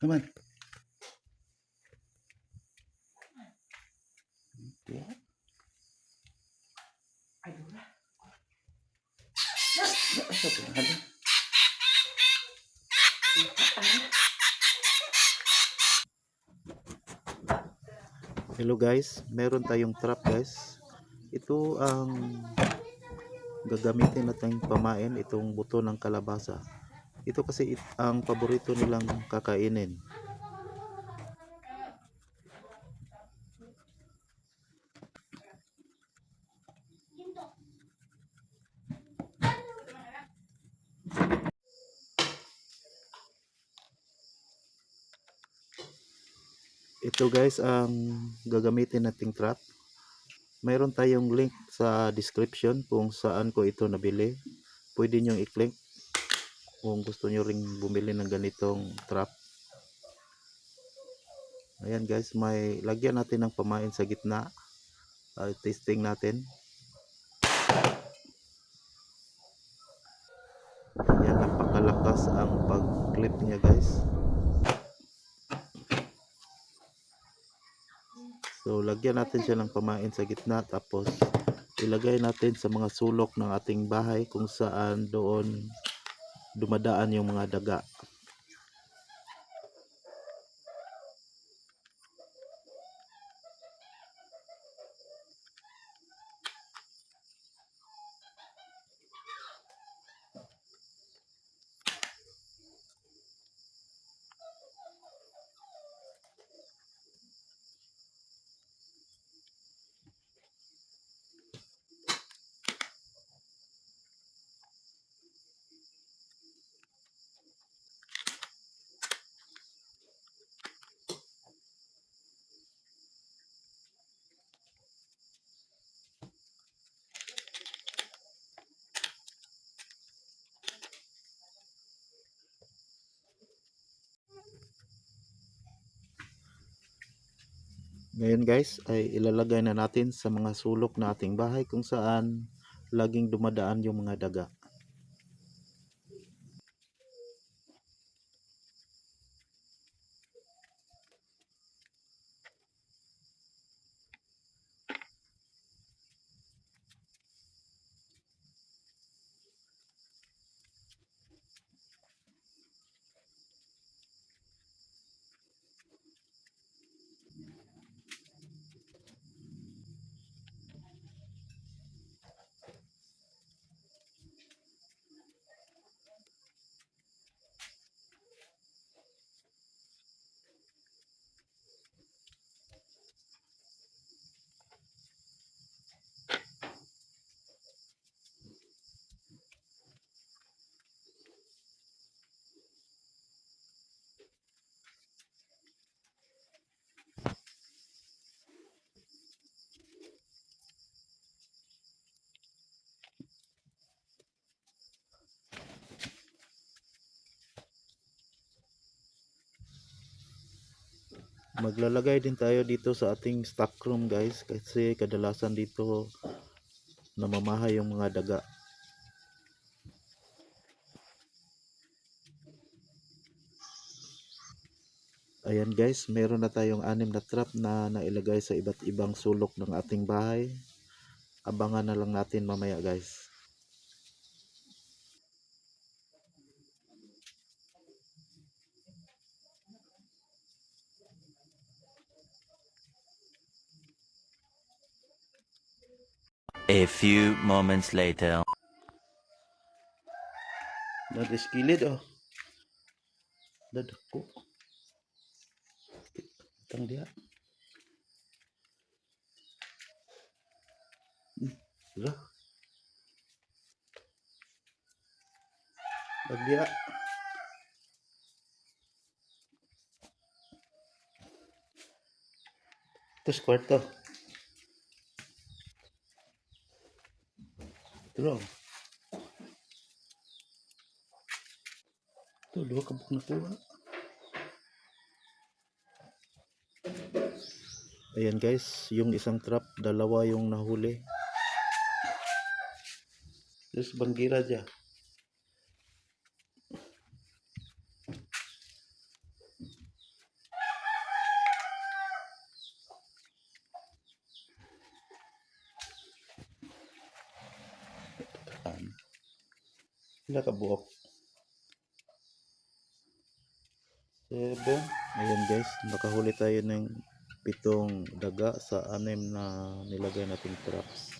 Po na hali? Hello guys, meron tayong trap guys. Ito ang gagamitin natin pamain itong buto ng kalabasa. Ito kasi it- ang paborito nilang kakainin. Ito guys ang gagamitin nating trap. Mayroon tayong link sa description kung saan ko ito nabili. Pwede nyo i-click kung gusto nyo ring bumili ng ganitong trap. Ayan guys, may lagyan natin ng pamain sa gitna. Ah, testing natin. Yan, napakalakas ang pag-clip niya guys. So, lagyan natin siya ng pamain sa gitna tapos ilagay natin sa mga sulok ng ating bahay kung saan doon dumadaan yung mga daga. Ngayon guys ay ilalagay na natin sa mga sulok na ating bahay kung saan laging dumadaan yung mga daga. Maglalagay din tayo dito sa ating stock room guys kasi kadalasan dito namamahay yung mga daga. Ayan guys, meron na tayong anim na trap na nailagay sa iba't ibang sulok ng ating bahay. Abangan na lang natin mamaya guys. A few moments later. Nadiskilid oh. Dadako. Tang dia. Hmm, Lah. Dag dia. Terus kwarto. Tulong. Ito, dua kabuk nakuha. Ayan guys, yung isang trap, dalawa yung nahuli. Terus banggira dyan. Pila ka buok? Seven. Ayan guys, nakahuli tayo ng pitong daga sa anim na nilagay nating traps.